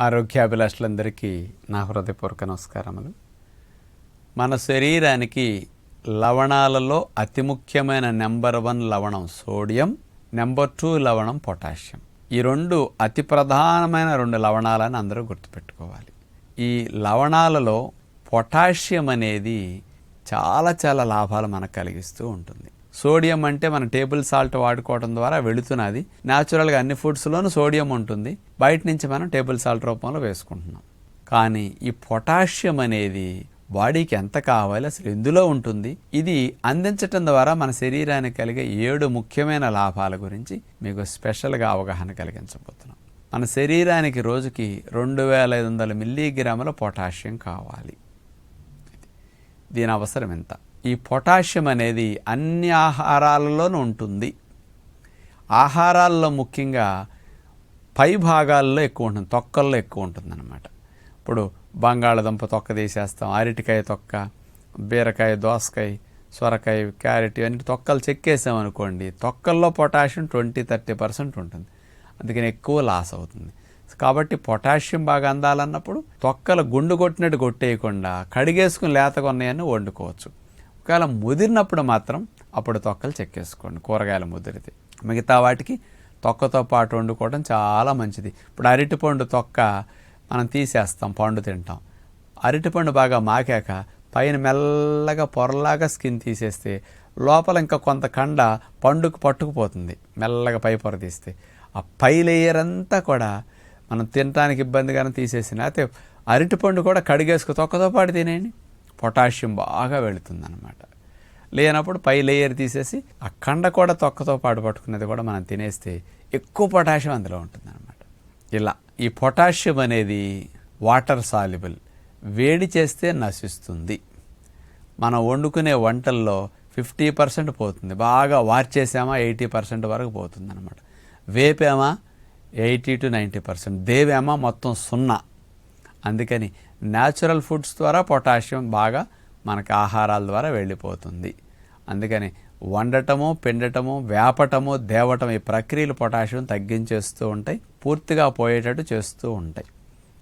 ఆరోగ్యాభిలాషులందరికీ నా హృదయపూర్వక నమస్కారములు. మన శరీరానికి లవణాలలో అతి ముఖ్యమైన నెంబర్ వన్ లవణం సోడియం నెంబర్ టూ లవణం పొటాషియం. ఈ రెండు అతి ప్రధానమైన రెండు లవణాలని అందరూ గుర్తుపెట్టుకోవాలి. ఈ లవణాలలో పొటాషియం అనేది చాలా చాలా లాభాలు మనకు కలిగిస్తూ ఉంటుంది. సోడియం అంటే మన టేబుల్ సాల్ట్ వాడుకోవడం ద్వారా వెళుతున్నది. న్యాచురల్గా అన్ని ఫుడ్స్లోనూ సోడియం ఉంటుంది. బయట నుంచి మనం టేబుల్ సాల్ట్ రూపంలో వేసుకుంటున్నాం. కానీ ఈ పొటాషియం అనేది బాడీకి ఎంత కావాలి అసలు ఎందులో ఉంటుంది? ఇది అందించటం ద్వారా మన శరీరానికి కలిగే ఏడు ముఖ్యమైన లాభాల గురించి మీకు స్పెషల్గా అవగాహన కలిగించబోతున్నాం. మన శరీరానికి రోజుకి రెండు వేల ఐదు వందల మిల్లీగ్రాముల పొటాషియం కావాలి. దీని అవసరం ఎంత? ఈ పొటాషియం అనేది అన్ని ఆహారాలలోనూ ఉంటుంది. ఆహారాల్లో ముఖ్యంగా పై భాగాల్లో ఎక్కువ ఉంటుంది తొక్కల్లో ఎక్కువ ఉంటుంది అనమాట ఇప్పుడు బంగాళదుంప తొక్క తీసేస్తాం అరటికాయ తొక్క బీరకాయ దోసకాయ సొరకాయ క్యారెట్ ఇవన్నీ తొక్కలు చెక్కేసాం అనుకోండి తొక్కల్లో పొటాషియం ట్వంటీ థర్టీ పర్సెంట్ ఉంటుంది. అందుకని ఎక్కువ లాస్ అవుతుంది. కాబట్టి పొటాషియం బాగా అందాలన్నప్పుడు తొక్కలు గుండు కొట్టినట్టు కొట్టేయకుండా కడిగేసుకుని లేతగా ఉన్నాయని వండుకోవచ్చు. ఒకవేళ ముదిరినప్పుడు మాత్రం అప్పుడు తొక్కలు చెక్కేసుకోండి కూరగాయలు ముదిరితే. మిగతా వాటికి తొక్కతో పాటు వండుకోవడం చాలా మంచిది. ఇప్పుడు అరటిపండు తొక్క మనం తీసేస్తాం పండు తింటాం. అరటిపండు బాగా మాకాక పైన మెల్లగా పొరలాగా స్కిన్ తీసేస్తే లోపల ఇంకా కొంత కండ పండుకు పట్టుకుపోతుంది. మెల్లగా పై పొర తీస్తే. ఆ పై లేయర్ అంతా కూడా మనం తినడానికి ఇబ్బందిగానే తీసేసిన అయితే అరటిపండు కూడా కడిగేసుకు తొక్కతో పాటు తినేయండి. పొటాషియం బాగా వెళుతుందన్నమాట. లేనప్పుడు పై లేయర్ తీసేసి ఆ కండ కూడా తొక్కతో పాటు పట్టుకునేది కూడా మనం తినేస్తే ఎక్కువ పొటాషియం అందులో ఉంటుందన్నమాట. ఇలా ఈ పొటాషియం అనేది వాటర్ సాల్యుబుల్ వేడి చేస్తే నశిస్తుంది. మనం వండుకునే వంటల్లో ఫిఫ్టీ పర్సెంట్ పోతుంది. బాగా వార్చేసామా ఎయిటీ పర్సెంట్ వరకు పోతుంది అనమాట వేపామా ఎయిటీ టు నైంటీ పర్సెంట్. దేవేమా మొత్తం సున్నా. అందుకని న్యాచురల్ ఫుడ్స్ ద్వారా పొటాషియం బాగా మనకు ఆహారాల ద్వారా వెళ్ళిపోతుంది. అందుకని వండటము పిండటము వేపటము దేవటం ఈ ప్రక్రియలు పొటాషియం తగ్గించేస్తూ ఉంటాయి పూర్తిగా పోయేటట్టు చేస్తూ ఉంటాయి.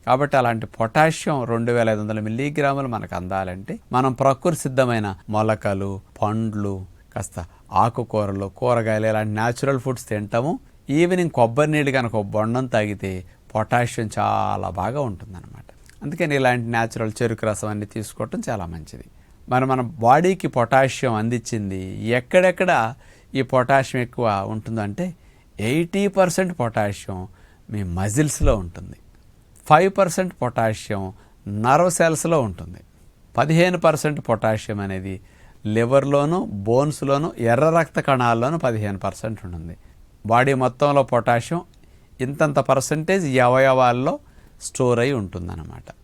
కాబట్టి అలాంటి పొటాషియం రెండు వేల ఐదు వందల మిల్లీగ్రాములు మనకు అందాలంటే మనం ప్రకృతి సిద్ధమైన మొలకలు పండ్లు కాస్త ఆకుకూరలు కూరగాయలు ఇలాంటి న్యాచురల్ ఫుడ్స్ తింటాము. ఈవినింగ్ కొబ్బరి నీళ్ళు కనుక బొండం తాగితే పొటాషియం చాలా బాగా ఉంటుందన్నమాట. అందుకని ఇలాంటి న్యాచురల్ చెరుకు రసం అన్ని తీసుకోవటం చాలా మంచిది. మరి మన బాడీకి పొటాషియం అందించింది ఎక్కడెక్కడ ఈ పొటాషియం ఎక్కువ ఉంటుందంటే ఎయిటీ పర్సెంట్ పొటాషియం మీ మజిల్స్లో ఉంటుంది. ఫైవ్ పర్సెంట్ పొటాషియం నర్వ్ సెల్స్లో ఉంటుంది. పదిహేను పర్సెంట్ పొటాషియం అనేది లివర్లోను బోన్స్లోను ఎర్ర రక్త కణాల్లోనూ పదిహేను పర్సెంట్ ఉంటుంది. బాడీ మొత్తంలో పొటాషియం ఇంతంత పర్సంటేజ్ అవయవాల్లో స్టోర్ అయి ఉంటుందన్నమాట.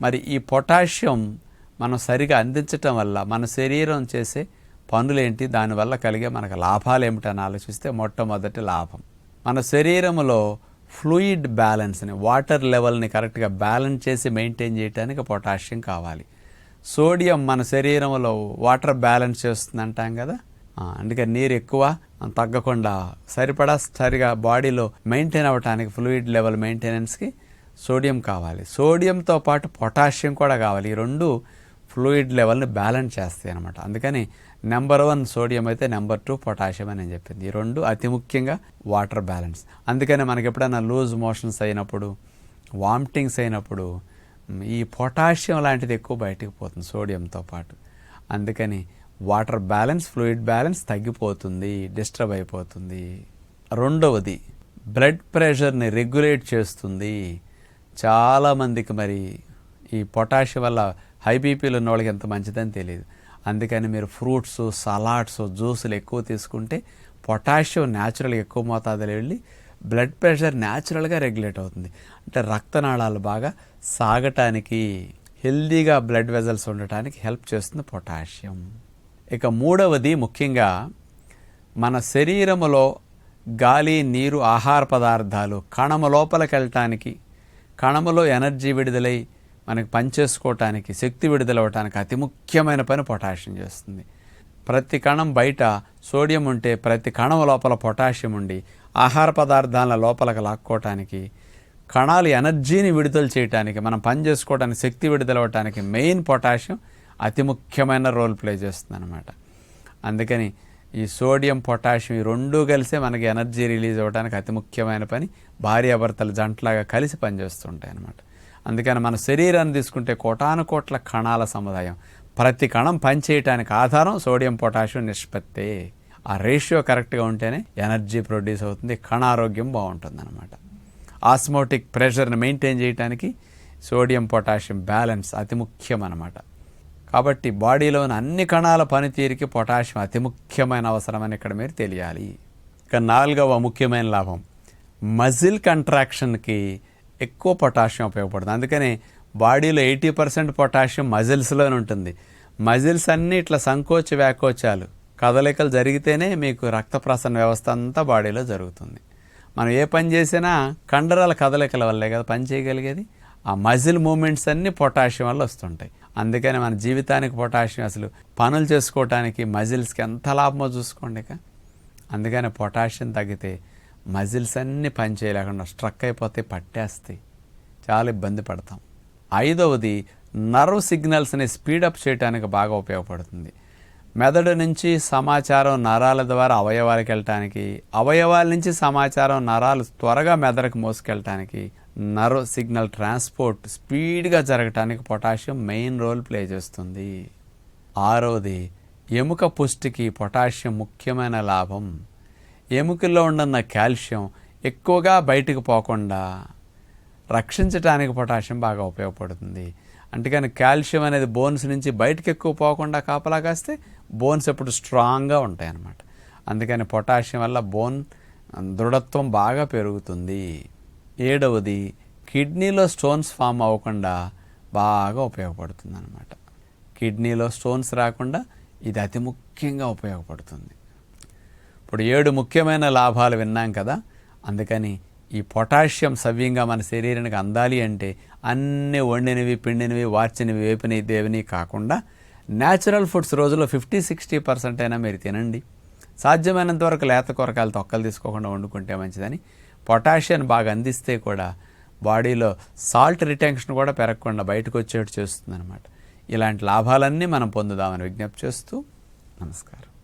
మరి ఈ పొటాషియం మనం సరిగా అందించటం వల్ల మన శరీరం చేసే పనులేంటి? దానివల్ల కలిగే మనకు లాభాలు ఏమిటని ఆలోచిస్తే మొట్టమొదటి లాభం. మన శరీరంలో ఫ్లూయిడ్ బ్యాలెన్స్ని వాటర్ లెవెల్ని కరెక్ట్గా బ్యాలెన్స్ చేసి మెయింటైన్ చేయడానికి పొటాషియం కావాలి. సోడియం మన శరీరంలో వాటర్ బ్యాలెన్స్ చేస్తుంది అంటాం కదా? అందుకే నీరు ఎక్కువ తగ్గకుండా సరిపడా సరిగా బాడీలో మెయింటైన్ అవ్వటానికి ఫ్లూయిడ్ లెవెల్ మెయింటెనెన్స్కి సోడియం కావాలి. సోడియంతో పాటు పొటాషియం కూడా కావాలి. ఈ రెండు ఫ్లూయిడ్ లెవెల్ని బ్యాలెన్స్ చేస్తాయి అనమాట అందుకని నెంబర్ వన్ సోడియం అయితే నెంబర్ టూ పొటాషియం అని నేను చెప్పింది. ఈ రెండు అతి ముఖ్యంగా వాటర్ బ్యాలెన్స్. అందుకని మనకి ఎప్పుడైనా లూజ్ మోషన్స్ అయినప్పుడు వామిటింగ్స్ అయినప్పుడు ఈ పొటాషియం లాంటిది ఎక్కువ బయటికి పోతుంది సోడియంతో పాటు. అందుకని వాటర్ బ్యాలెన్స్ ఫ్లూయిడ్ బ్యాలెన్స్ తగ్గిపోతుంది డిస్టర్బ్ అయిపోతుంది. రెండవది బ్లడ్ ప్రెషర్ని రెగ్యులేట్ చేస్తుంది. చాలామందికి మరి ఈ పొటాష్ వల్ల హై బీపీలు ఉన్న వాళ్ళకి ఎంత మంచిదని తెలియదు. అందుకని మీరు ఫ్రూట్స్ సలాడ్స్ జ్యూసులు ఎక్కువ తీసుకుంటే పొటాషియం న్యాచురల్గా ఎక్కువ మోతాదులో వెళ్ళి బ్లడ్ ప్రెషర్ న్యాచురల్గా రెగ్యులేట్ అవుతుంది. అంటే రక్తనాళాలు బాగా సాగటానికి హెల్దీగా బ్లడ్ వెజల్స్ ఉండటానికి హెల్ప్ చేస్తుంది పొటాషియం. ఇక మూడవది ముఖ్యంగా మన శరీరములో గాలి నీరు ఆహార పదార్థాలు కణము లోపలికి వెళ్ళటానికి కణములో ఎనర్జీ విడుదలై మనకి పనిచేసుకోవటానికి శక్తి విడుదలవటానికి అతి ముఖ్యమైన పని పొటాషియం చేస్తుంది. ప్రతి కణం బయట సోడియం ఉంటే ప్రతి కణం లోపల పొటాషియం ఉండి ఆహార పదార్థాల లోపలికి లాక్కోవటానికి కణాలు ఎనర్జీని విడుదల చేయడానికి మనం పని చేసుకోవడానికి శక్తి విడుదల మెయిన్ పొటాషియం అతి ముఖ్యమైన రోల్ ప్లే చేస్తుంది అనమాట అందుకని ఈ సోడియం పొటాషియం ఈ రెండూ కలిసే మనకి ఎనర్జీ రిలీజ్ అవ్వడానికి అతి ముఖ్యమైన పని. భార్యాభర్తలు జంటలాగా కలిసి పనిచేస్తుంటాయి అన్నమాట. అందుకని మన శరీరాన్ని తీసుకుంటే కోటాను కోట్ల కణాల సముదాయం. ప్రతి కణం పనిచేయటానికి ఆధారం సోడియం పొటాషియం నిష్పత్తి. ఆ రేషియో కరెక్ట్గా ఉంటేనే ఎనర్జీ ప్రొడ్యూస్ అవుతుంది కణారోగ్యం బాగుంటుంది అనమాట ఆస్మోటిక్ ప్రెషర్ని మెయింటైన్ చేయడానికి సోడియం పొటాషియం బ్యాలెన్స్ అతి ముఖ్యం అనమాట కాబట్టి బాడీలోని అన్ని కణాల పనితీరుకి పొటాషియం అతి ముఖ్యమైన అవసరమని ఇక్కడ మీరు తెలియాలి. ఇక నాలుగవ ముఖ్యమైన లాభం. మజిల్ కంట్రాక్షన్కి ఎక్కువ పొటాషియం ఉపయోగపడుతుంది. అందుకని బాడీలో ఎయిటీ పర్సెంట్ పొటాషియం మజిల్స్లోనే ఉంటుంది. మజిల్స్ అన్నీ ఇట్లా సంకోచ వ్యాకోచాలు కదలికలు జరిగితేనే మీకు రక్త ప్రసరణ వ్యవస్థ అంతా బాడీలో జరుగుతుంది. మనం ఏ పని చేసినా కండరాల కదలికల వల్లే కదా పని చేయగలిగేది? ఆ మజిల్ మూమెంట్స్ అన్నీ పొటాషియం వల్ల వస్తుంటాయి. అందుకని మన జీవితానికి పొటాషియం అసలు. పనులు చేసుకోవటానికి మజిల్స్కి ఎంత లాభమో చూసుకోండి ఇక. అందుకని పొటాషియం తగ్గితే మజిల్స్ అన్నీ పని చేయలేకుండా స్ట్రక్ అయిపోతే పట్టేస్తాయి. చాలా ఇబ్బంది పడతాం. ఐదవది నర్వ్ సిగ్నల్స్ని స్పీడప్ చేయడానికి బాగా ఉపయోగపడుతుంది. మెదడు నుంచి సమాచారం నరాల ద్వారా అవయవాలకు వెళ్ళటానికి అవయవాల నుంచి సమాచారం నరాలు త్వరగా మెదడుకు మోసుకెళ్ళటానికి నర్వ్ సిగ్నల్ ట్రాన్స్పోర్ట్ స్పీడ్గా జరగటానికి పొటాషియం మెయిన్ రోల్ ప్లే చేస్తుంది. ఆరవది ఎముక పుష్టికి పొటాషియం ముఖ్యమైన లాభం. ఎముకల్లో ఉన్న కాల్షియం ఎక్కువగా బయటకు పోకుండా రక్షించడానికి పొటాషియం బాగా ఉపయోగపడుతుంది. అందుకని కాల్షియం అనేది బోన్స్ నుంచి బయటకు ఎక్కువ పోకుండా కాపలా కాస్తే బోన్స్ ఎప్పుడు స్ట్రాంగ్గా ఉంటాయి అన్నమాట అందుకని పొటాషియం వల్ల బోన్ దృఢత్వం బాగా పెరుగుతుంది. ఏడవది కిడ్నీలో స్టోన్స్ ఫామ్ అవ్వకుండా బాగా ఉపయోగపడుతుంది అనమాట కిడ్నీలో స్టోన్స్ రాకుండా ఇది అతి ముఖ్యంగా ఉపయోగపడుతుంది. ఇప్పుడు ఏడు ముఖ్యమైన లాభాలు విన్నాం కదా అందుకని ఈ పొటాషియం సవ్యంగా మన శరీరానికి అందాలి అంటే అన్ని వండినవి పిండినవి వార్చినవి వేపినవి దేవిని కాకుండా న్యాచురల్ ఫుడ్స్ రోజులో ఫిఫ్టీ సిక్స్టీ పర్సెంట్ అయినా మీరు తినండి. సాధ్యమైనంత వరకు లేత కూరగాయలు తొక్కలు తీసుకోకుండా వండుకుంటే మంచిదని పొటాషియం బాగా అందిస్తే కూడా బాడీలో సాల్ట్ రిటెన్షన్ కూడా పెరగకుండా బయటకు వచ్చేట్టు చేస్తుంది అనమాట ఇలాంటి లాభాలన్నీ మనం పొందుదామని విజ్ఞప్తి చేస్తూ నమస్కారం.